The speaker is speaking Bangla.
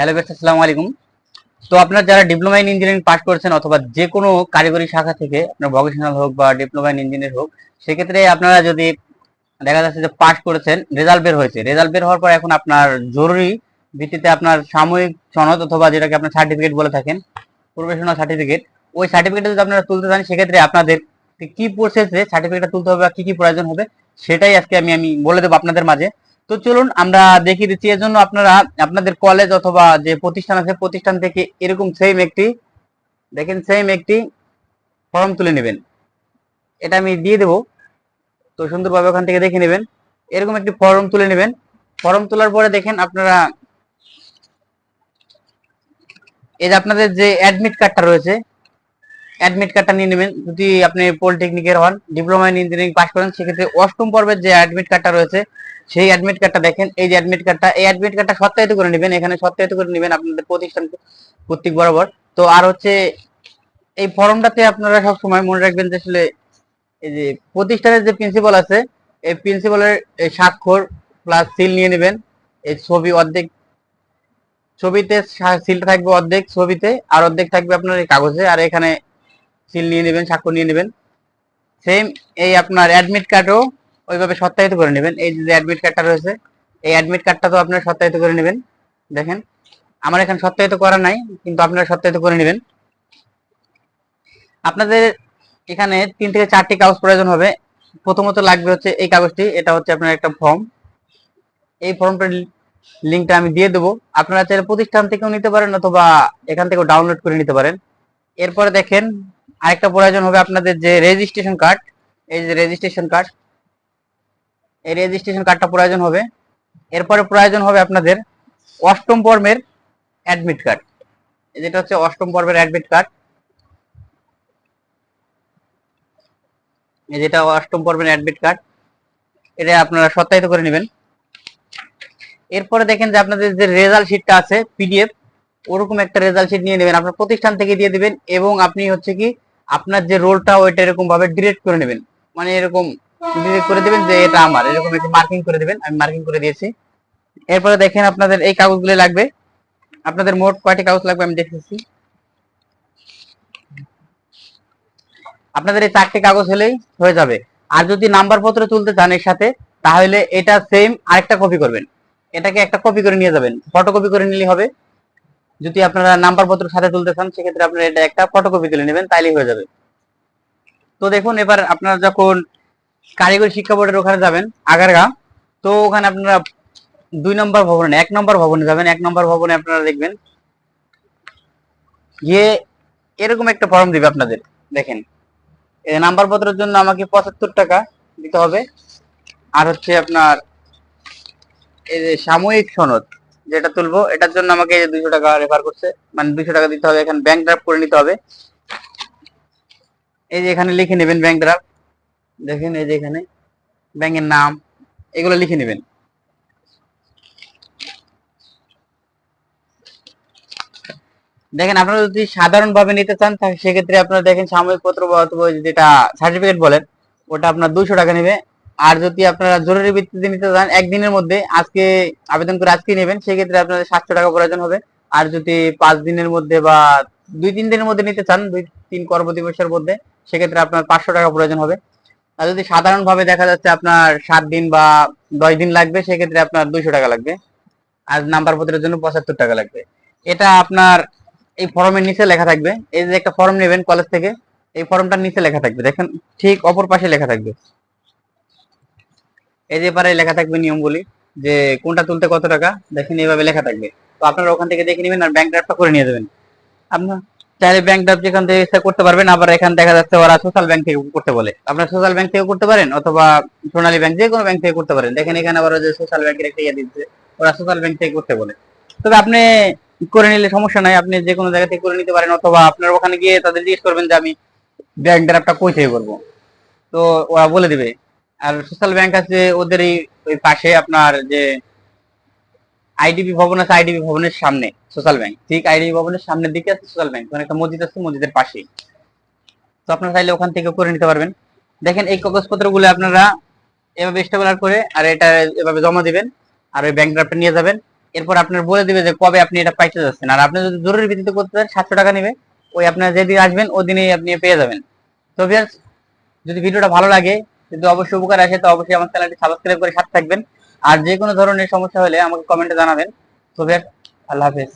হ্যালো বেস্ট আসসালামু আলাইকুম। তো আপনার যারা ডিপ্লোমা ইন ইঞ্জিনিয়ারিং পাস করেছেন অথবা যে কোনো কারিগরি শাখা থেকে, আপনার ভকেশনাল হোক বা ডিপ্লোমা ইন ইঞ্জিনিয়ার হোক, সেক্ষেত্রে আপনারা যদি দেখা যাচ্ছে যে পাস করেছেন রেজাল্ট বের হয়েছে। রেজাল্ট বের হওয়ার পর এখন আপনার জরুরি ভিত্তিতে আপনার সাময়িক সনদ অথবা যেটাকে আপনার সার্টিফিকেট বলে থাকেন প্রফেশনাল সার্টিফিকেট ওই সার্টিফিকেট যদি আপনারা তুলতে চান, সেক্ষেত্রে আপনাদের কি প্রসেসে সার্টিফিকেটটা তুলতে হবে বা কি কি প্রয়োজন হবে, সেটাই আজকে আমি আমি বলে দেবো আপনাদের মাঝে। তো চলুন আমরা দেখিয়ে দিচ্ছি, এর জন্য আপনারা আপনাদের কলেজ অথবা যে প্রতিষ্ঠান আছে, প্রতিষ্ঠান থেকে এরকম সেম একটি, দেখেন সেম একটি ফর্ম তুলে নেবেন। এটা আমি দিয়ে দেবো। তো সুন্দরভাবে ওখান থেকে দেখে নেবেন। এরকম একটি ফর্ম তুলে নেবেন। ফর্ম তোলার পরে দেখেন আপনারা, এই যে আপনাদের যে অ্যাডমিট কার্ডটা রয়েছে অ্যাডমিট কার্ডটা নিয়ে নেবেন। যদি আপনি পলিটেকনিকের হন ডিপ্লোমা ইন ইঞ্জিনিয়ারিং পাস করেন, সেক্ষেত্রে অষ্টম পর্বের যে অ্যাডমিট কার্ডটা রয়েছে, সেই অ্যাডমিট কার্ডটা দেখেন। এই যে অ্যাডমিট কার্ডটা এই অ্যাডমিট কার্ডটা সত্যায়িত করে নেবেন। এখানে সত্যায়িত করে নেবেন আপনাদের প্রতিষ্ঠান কর্তৃক বরাবর। তো আর হচ্ছে, এই ফর্মটাতে আপনারা সব সময় মনে রাখবেন যে আসলে এই যে প্রতিষ্ঠানের যে প্রিন্সিপাল আছে, এই প্রিন্সিপালের স্বাক্ষর প্লাস সিল নিয়ে নেবেন। এই ছবি অর্ধেক, ছবিতে সিলটা থাকবে অর্ধেক ছবিতে, আর অর্ধেক থাকবে আপনার এই কাগজে। আর এখানে সিল নিয়ে নেবেন, স্বাক্ষর নিয়ে নেবেন। সেম এই আপনার অ্যাডমিট কার্ডও ওইভাবে সত্যায়িত করে নেবেন। এই যে অ্যাডমিট কার্ডটা রয়েছে, এই অ্যাডমিট কার্ডটা তো আপনারা সত্যায়িত করে নেবেন। দেখেন, আমার এখানে সত্যায়িত করা নাই, কিন্তু আপনারা সত্যায়িত করে নেবেন। আপনাদের এখানে তিন থেকে চারটি কাগজ প্রয়োজন হবে। প্রথমত লাগবে হচ্ছে এই কাগজটি, এটা হচ্ছে আপনার একটা ফর্ম এই ফর্মটার লিঙ্কটা আমি দিয়ে দেবো। আপনারা চাইলে প্রতিষ্ঠান থেকেও নিতে পারেন অথবা এখান থেকেও ডাউনলোড করে নিতে পারেন। এরপরে দেখেন আরেকটা প্রয়োজন হবে আপনাদের যে রেজিস্ট্রেশন কার্ড এই যে রেজিস্ট্রেশন কার্ড এই রেজিস্ট্রেশন কার্ডটা প্রয়োজন হবে। এরপরে প্রয়োজন হবে আপনাদের অষ্টম পর্বের অ্যাডমিট কার্ড যেটা হচ্ছে অষ্টম পর্বের অ্যাডমিট কার্ড যেটা অষ্টম পর্বের অ্যাডমিট কার্ড এটা আপনারা সত্যায়িত করে নেবেন। এরপরে দেখেন যে আপনাদের যে রেজাল্ট শিটটা আছে পিডিএফ ওরকম একটা রেজাল্ট শিট নিয়ে নেবেন, আপনার প্রতিষ্ঠান থেকে দিয়ে দিবেন এবং আপনি হচ্ছে কি আপনার যে রোলটা ওইটা এরকম ভাবে ডিরেক্ট করে নেবেন। মানে এরকম ডিরেক্ট করে দিবেন যে এটা আমার, এরকম একটু মার্কিং করে দিবেন, আমি মার্কিং করে দিয়েছি। এরপরে দেখেন আপনাদের এই কাগজগুলো লাগবে। আপনাদের মোট কয়টি কাগজ লাগবে আমি দেখতেছি। আপনাদের এই চারটি কাগজ হলেই হয়ে যাবে। আর যদি নাম্বার পত্র তুলতে চান এর সাথে, তাহলে এটা সেম আরেকটা কপি করবেন। এটাকে একটা কপি করে নিয়ে যাবেন। ফটোকপি করে নিলে হবে। যদি আপনারা নাম্বার পত্র সাথে তুলতে চান, সেক্ষেত্রে আপনারা এটা একটা ফটোকপি তুলে নেবেন, তাইলেই হয়ে যাবে। তো দেখুন, এবার আপনারা যখন কারিগরি শিক্ষা বোর্ডের ওখানে যাবেন আগারগা তো ওখানে আপনারা দুই নম্বর ভবনে, এক নম্বর ভবনে যাবেন, এক নম্বর ভবনে আপনারা দেখবেন গিয়ে এরকম একটা ফর্ম দিবে আপনাদের, দেখেন। নাম্বার পত্রের জন্য আমাকে পঁচাত্তর টাকা দিতে হবে। আর হচ্ছে আপনার এই যে সাময়িক সনদ যেটা তুলবো, এটার জন্য আমাকে দুইশো টাকা রেফার করছে। মানে দুইশো টাকা দিতে হবে, এখানে ব্যাংক ড্রাফট করে নিতে হবে। এই যে এখানে লিখে নেবেন ব্যাংক ড্রাফট দেখেন এই যে এখানে ব্যাংকের নাম, এগুলো লিখে নেবেন। দেখেন, আপনারা যদি সাধারণ ভাবে নিতে চান সেক্ষেত্রে আপনারা দেখেন সাময়িক পত্র বা অথবা যেটা সার্টিফিকেট বলেন, ওটা আপনার দুইশো টাকা নেবে। আর যদি আপনারা জরুরি ভিত্তিতে নিতে চান একদিনের মধ্যে আজকে আবেদন করে আজকে নেবেন, সেক্ষেত্রে আপনাদের সাতশো টাকা প্রয়োজন হবে। আর যদি পাঁচ দিনের মধ্যে বা দুই তিন দিনের মধ্যে নিতে চান, দুই তিন কর্ম দিবসের মধ্যে, সেক্ষেত্রে আপনার পাঁচশো টাকা প্রয়োজন হবে। আর যদি সাধারণ ভাবে দেখা যাচ্ছে আপনার সাত দিন বা দশ দিন লাগবে, সেক্ষেত্রে আপনার দুইশো টাকা লাগবে। আর নাম্বার পত্রের জন্য পঁচাত্তর টাকা লাগবে। এটা আপনার এই ফর্মের নিচে লেখা থাকবে। এই যে একটা ফর্ম নেবেন কলেজ থেকে, এই ফর্মটার নিচে লেখা থাকবে। দেখেন, ঠিক অপর পাশে লেখা থাকবে। এই যে পারে লেখা থাকবে নিয়মগুলি যে কোনটা তুলতে কত টাকা, দেখেন এইভাবে লেখা থাকবে। তো আপনারা ওখান থেকে দেখে নেবেন আর ব্যাংক ড্রাফটটা করে নিয়ে যাবেন। আপনার চাইলে ব্যাংক ড্রাফট যেখান থেকে করতে পারবেন, আবার এখানে দেখা যাচ্ছে ওরা সোশ্যাল ব্যাংক থেকে করতে বলে। আপনার সোশ্যাল ব্যাংক থেকে করতে পারেন, অথবা সোনালী ব্যাংক যে কোনো ব্যাংক থেকে করতে পারেন। দেখেন এখানে আবার যে সোশ্যাল ব্যাংকের একটা ইয়ে দিচ্ছে, ওরা সোশ্যাল ব্যাংক থেকে করতে বলে। তবে আপনি করে নিলে সমস্যা নাই, আপনি যে কোনো জায়গা থেকে করে নিতে পারেন, অথবা আপনার ওখানে গিয়ে তাদের জিজ্ঞেস করবেন যে আমি ব্যাংক ড্রাফটটা কই থেকে করব। তো ওরা বলে দিবে। আর সোশ্যাল ব্যাংক আছে, ওদের ওই পাশে আপনার যে আইডিবি ভবন আছে আইডিবি ভবনের সামনে সোশ্যাল ব্যাংক ঠিক আইডিবি ভবনের সামনের দিকে আছে সোশ্যাল ব্যাংক ওখানে একটা মসজিদ আছে, মসজিদের পাশেই। তো আপনারা চাইলে ওখান থেকে করে নিতে পারবেন। দেখেন এই কাগজপত্রগুলো আপনারা এভাবে স্টেবলার করে, আর এটা এভাবে জমা দিবেন, আর ওই ব্যাংক ড্রাফটটা নিয়ে যাবেন। এরপর আপনার বলে দিবে যে কবে আপনি এটা পাইতে যাচ্ছেন। আর আপনি যদি জরুরি ভিত্তিতে করতে চান, সাতশো টাকা নেবে। ওই আপনার যেদিন আসবেন ওই দিনেই আপনি পেয়ে যাবেন। তো যদি ভিডিওটা ভালো লাগে যদি অবশ্যই উপকার আসে, তো অবশ্যই আমার চ্যানেলটি সাবস্ক্রাইব করে সাথে থাকবেন। আর যে কোনো ধরনের সমস্যা হলে আমাকে কমেন্টে জানাবেন। তো আল্লাহ হাফেজ।